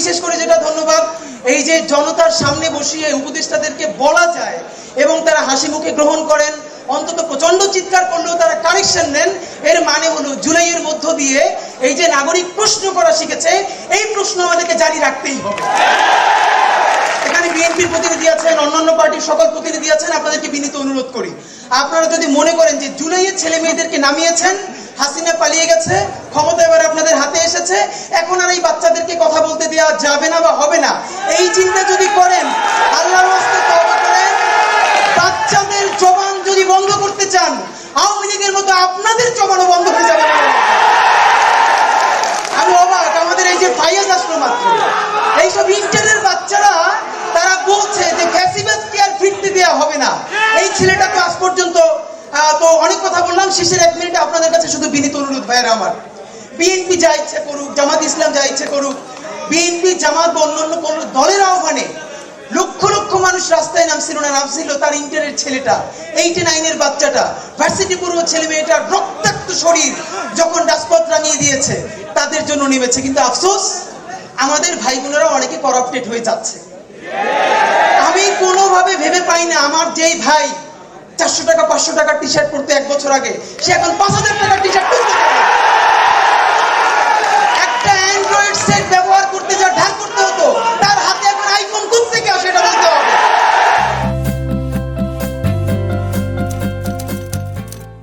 বিশেষ করে যেটা ধন্যবাদ, এই যে জনতার সামনে বসিয়ে উপদেষ্টাদেরকে বলা যায় এবং তারা হাসি মুখে গ্রহণ করেন, অন্তত প্রচণ্ড চিৎকার করলেও তারা কানেকশন নেন, এর মানে হলো জুলাইয়ের মধ্য দিয়ে এই যে নাগরিক প্রশ্ন করা শিখেছে, এই প্রশ্ন আমাদেরকে জারি রাখতেই হবে। এখানে বিএনপির প্রতিনিধি আছেন, অন্যান্য পার্টির সকল প্রতিনিধি আছেন, আপনাদেরকে বিনীত অনুরোধ করি। আপনারা যদি মনে করেন যে জুলাইয়ের ছেলে মেয়েদেরকে নামিয়েছেন, হাসিনা পালিয়ে গেছে ক্ষমতা এবার আপনাদের এখন আর এই বাচ্চাদেরকে কথা বলতে দেওয়া যাবে না বা হবে না। এই চিন্তা যদি করেন, আল্লাহর করেন বাচ্চাদের জবান যদি বন্ধ করতে চান, আওয়ামী লীগের মতো আপনাদের জবানও বন্ধ হয়ে যাবে। আমি অবাক, আমাদের এই যে ফাইয়াজ আসলো মাত্র। এইসব ইন্টারের বাচ্চারা, তারা বলছে যে ফ্যাসিবাসকে আর ফিরতে দেওয়া হবে না। এই ছেলেটা তো আজ পর্যন্ত তো অনেক কথা বললাম, শেষের এক মিনিটে আপনাদের কাছে শুধু বিনীত অনুরোধ ভাইয়েরা আমার। বিএনপি যা ইচ্ছে করুক, জামাত ইসলাম যা ইচ্ছে করুক, বিএনপি, জামাত বা অন্যান্য কোন দলের আহ্বানে লক্ষ লক্ষ মানুষ রাস্তায় নামছিল না, নামছিল তার ইন্টারের ছেলেটা এইটি নাইনের বাচ্চাটা। ভার্সিটি পড়ুয়া ছেলে মেয়েটার রক্তাক্ত শরীর যখন রাজপথ রাঙিয়ে দিয়েছে, তাদের জন্য নেমেছে। কিন্তু আফসোস, আমাদের ভাই বোনেরা অনেকে করাপ্টেড হয়ে যাচ্ছে। আমি কোনোভাবে ভেবে পাই না, আমার যেই ভাই চারশো টাকা, পাঁচশো টাকার টি শার্ট পরতে এক বছর আগে, সে এখন পাঁচ হাজার টাকার টি শার্ট পরতে পারে।